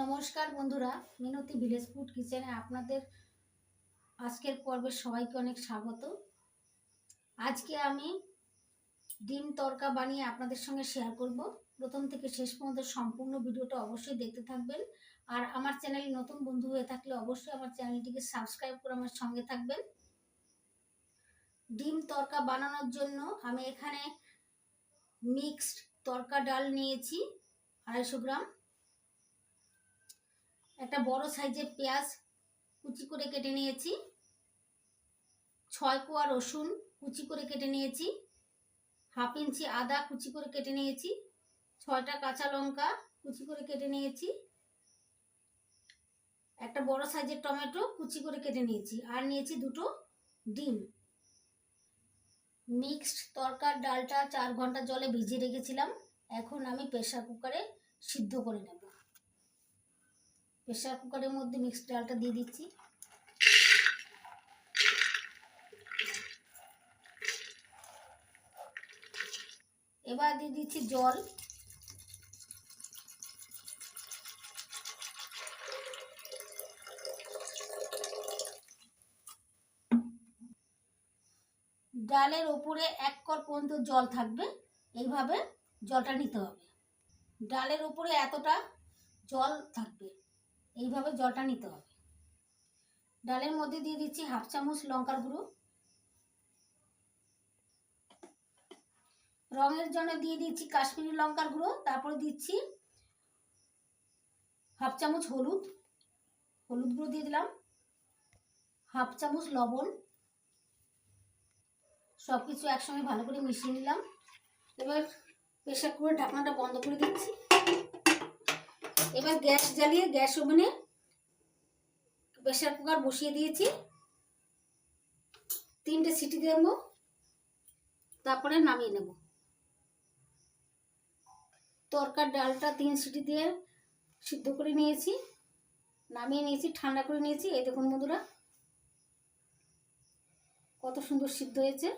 নমস্কার বন্ধুরা, মিনতি village food কিচেনে আপনাদের আজকের পর্বে সবাইকে অনেক স্বাগত। আজকে আমি ডিম তরকা বানিয়ে আপনাদের সঙ্গে শেয়ার করব। প্রথম থেকে শেষ পর্যন্ত সম্পূর্ণ ভিডিওটা অবশ্যই দেখতে থাকবেন। আর আমার চ্যানেলে নতুন বন্ধু হয়ে থাকলে অবশ্যই আমার চ্যানেলটিকে সাবস্ক্রাইব করে আমার সঙ্গে থাকবেন। ডিম তরকা বানানোর জন্য আমি এখানে মিক্সড তরকা ডাল নিয়েছি, আড়াইশো গ্রাম। একটা বড় সাইজের পেঁয়াজ কুচি করে কেটে নিয়েছি। ছয় কোয়া রসুন কুচি করে কেটে নিয়েছি। হাফ ইঞ্চি আদা কুচি করে কেটে নিয়েছি। ছয়টা কাঁচা লঙ্কা কুচি করে কেটে নিয়েছি। একটা বড় সাইজের টমেটো কুচি করে কেটে নিয়েছি। আর নিয়েছি দুটো ডিম। মিক্সড তরকার ডালটা চার ঘণ্টা জলে ভিজিয়ে রেখেছিলাম। এখন আমি প্রেশার কুকারে সিদ্ধ করে নেব। প্রেশার কুকারের মধ্যে মিক্সড ডালটা দিয়ে দিচ্ছি। এবার দিয়ে দিচ্ছি জল। ডালের ওপরে এক কর পর্যন্ত জল থাকবে, এইভাবে জলটা নিতে হবে। ডালের উপরে এতটা জল থাকবে। এইভাবে জলটা নিতে হবে। ডালের মধ্যে দিয়ে দিচ্ছি হাফ চামচ লঙ্কার গুঁড়ো। রঙের জন্য দিয়ে দিচ্ছি কাশ্মীরি লঙ্কার গুঁড়ো, তারপরে দিচ্ছি হাফ চামচ হলুদ। হলুদ গুঁড়ো দিয়ে দিলাম। হাফ চামচ লবণ। সব কিছু একসঙ্গে ভালো করে মিশিয়ে নিলাম। এবার প্রেশার কুকার ঢাকনাটা বন্ধ করে দিচ্ছি। এবার গ্যাস জ্বালিয়ে গ্যাস ওভেনে প্রেশার কুকার বসিয়ে দিয়েছি। তিনটে সিটি দেব, তারপরে নামিয়ে নেব। তরকার ডালটা তিন সিটি দিয়ে সিদ্ধ করে নিয়েছি, নামিয়ে নিয়েছি, ঠান্ডা করে নিয়েছি। এই দেখুন বন্ধুরা, কত সুন্দর সিদ্ধ হয়েছে।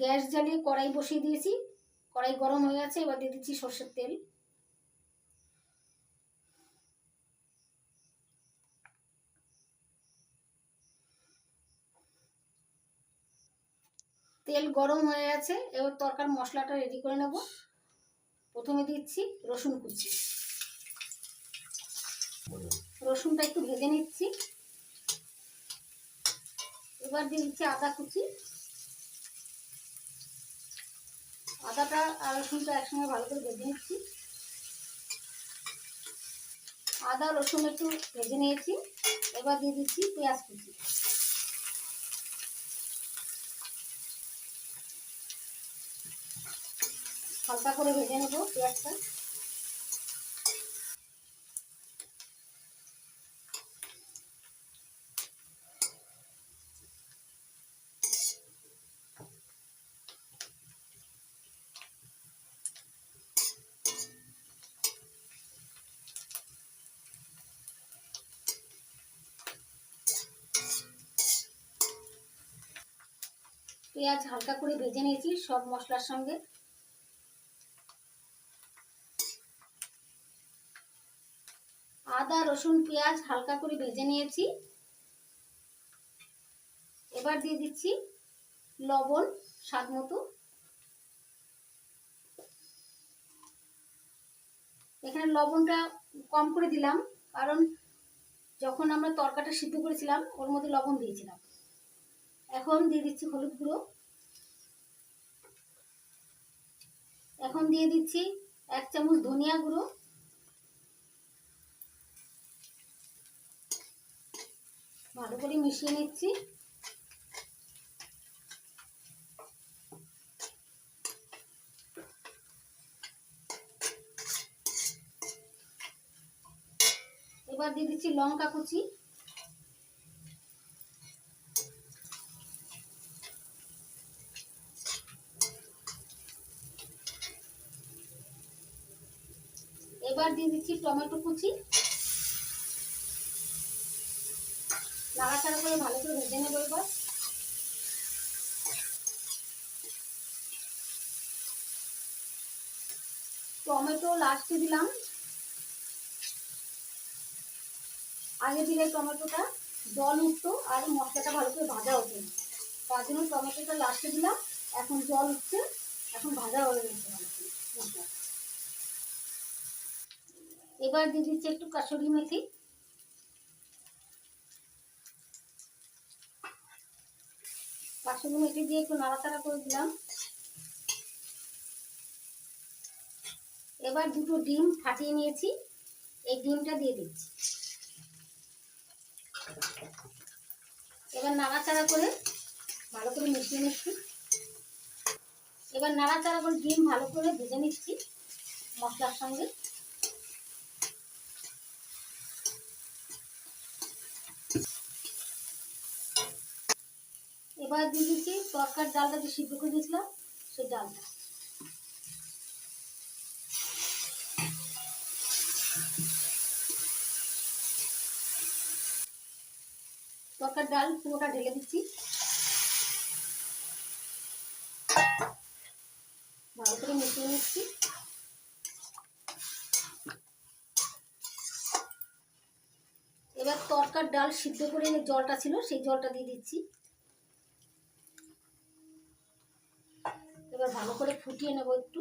গ্যাস জ্বালিয়ে কড়াই বসিয়ে দিয়েছি। কড়াই গরম হয়ে গেছে, এবার দিয়ে দিচ্ছি সর্ষের তেল। তেল গরম হয়ে গেছে, এবার তরকার মশলাটা রেডি করে নেব। প্রথমে দিচ্ছি রসুন কুচি। রসুনটা একটু ভেজে নিচ্ছি। এবার দিয়ে দিচ্ছি আদা কুচি। আদাটা আর রসুনটা একসঙ্গে ভালো করে ভেজে নিচ্ছি। আদা, রসুন একটু ভেজে নিয়েছি। এবার দিয়ে দিচ্ছি পেঁয়াজ কুচি। হালকা করে ভেজে নেব পেঁয়াজটা। পেঁয়াজ হালকা করে ভেজে নিয়েছি, সব মশলার সঙ্গে। আদা, রসুন, পেঁয়াজ হালকা করে ভেজে নিয়েছি। এবার দিয়ে দিচ্ছি লবণ স্বাদ মতো। এখানে লবণটা কম করে দিলাম, কারণ যখন আমরা তরকাটা সিদ্ধ করেছিলাম, ওর মধ্যে লবণ দিয়েছিলাম। এখন দিয়ে দিচ্ছি হলুদ গুঁড়ো। এখন দিয়ে দিচ্ছি এক চামচ ধনিয়া গুঁড়ো। ভালো করে মিশিয়ে নিচ্ছি। এবার দিয়ে দিচ্ছি লঙ্কা কুচি। দিয়ে দিচ্ছি টমেটো কুচি। নাড়াচাড়া করে ভালো করে ভেজে নেব এবার। টমেটো লাস্টে দিলাম। আগে দিলে টমেটোটা জল উঠতো আর মশলাটা ভালো করে ভাজা হতো তার জন্য টমেটোটা লাস্টে দিলাম। এখন জল উঠছে, এখন ভাজা হয়ে গেছে। মশলা এবার দিয়ে দিচ্ছি একটু কাসুরি মেথি। কাসুরি মেথি দিয়ে একটু নাড়াচাড়া করে দিলাম। এবার দুটো ডিম ফাটিয়ে নিয়েছি। এই ডিমটা দিয়ে দিচ্ছি। এবার নাড়াচাড়া করে ভালো করে মিশিয়ে নিচ্ছি। এবার নাড়াচাড়া করে ডিম ভালো করে ভেজে নিচ্ছি মশলার সঙ্গে। এবার দিয়ে দিচ্ছি তরকার ডালটা যে সিদ্ধ করে দিয়েছিলাম, সেই ডালটা। তরকার ডাল পুরোটা ঢেলে দিচ্ছি। ভালো করে মিশিয়ে নিচ্ছি। এবার তরকার ডাল সিদ্ধ করে জলটা ছিল, সেই জলটা দিয়ে দিচ্ছি। এবার ভালো করে ফুটিয়ে নেব একটু।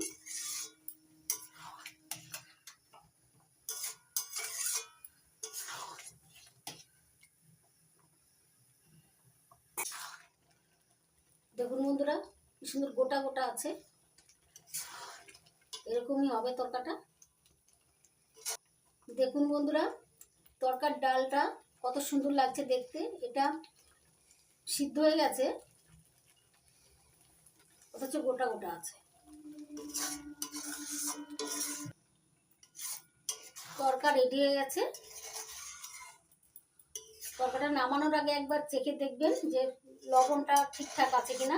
দেখুন বন্ধুরা, কি সুন্দর গোটা গোটা আছে। এরকমই হবে তরকাটা। দেখুন বন্ধুরা, তরকার ডালটা কত সুন্দর লাগছে দেখতে। এটা সিদ্ধ হয়ে গেছে। অথচ গোটা গোটা আছে। তরকা রেডি হয়ে গেছে। তরকাটা নামানোর আগে একবার চেখে দেখবেন যে লবণটা ঠিকঠাক আছে কিনা।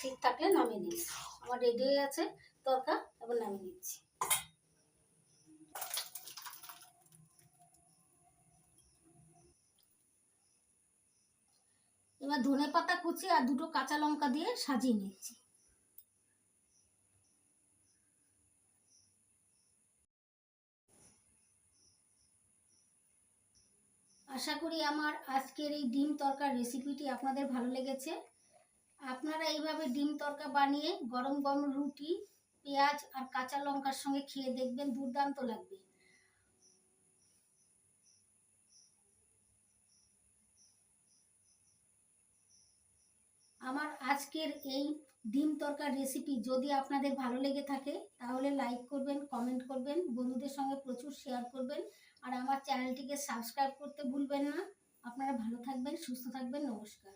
ঠিক থাকলে নামিয়ে নিন। আমার রেডি হয়ে গেছে তরকা, এবার নামিয়ে নিচ্ছি। এবার ধনে পাতা কুচি আর দুটো কাঁচা লঙ্কা দিয়ে সাজিয়ে নিচ্ছি। আশা করি আমার আজকের এই ডিম তরকার রেসিপিটি আপনাদের ভালো লেগেছে। আপনারা এইভাবে ডিম তরকা বানিয়ে গরম গরম রুটি, পেঁয়াজ আর কাঁচা লঙ্কার সঙ্গে খেয়ে দেখবেন, দুর্দান্ত লাগবে। আমার আজকের এই ডিম তরকার রেসিপি যদি আপনাদের ভালো লেগে থাকে, তাহলে লাইক করবেন কমেন্ট করবেন, বন্ধুদের সঙ্গে প্রচুর শেয়ার করবেন। আর আমার চ্যানেলটিকে সাবস্ক্রাইব করতে ভুলবেন না। আপনারা ভালো থাকবেন সুস্থ থাকবেন নমস্কার।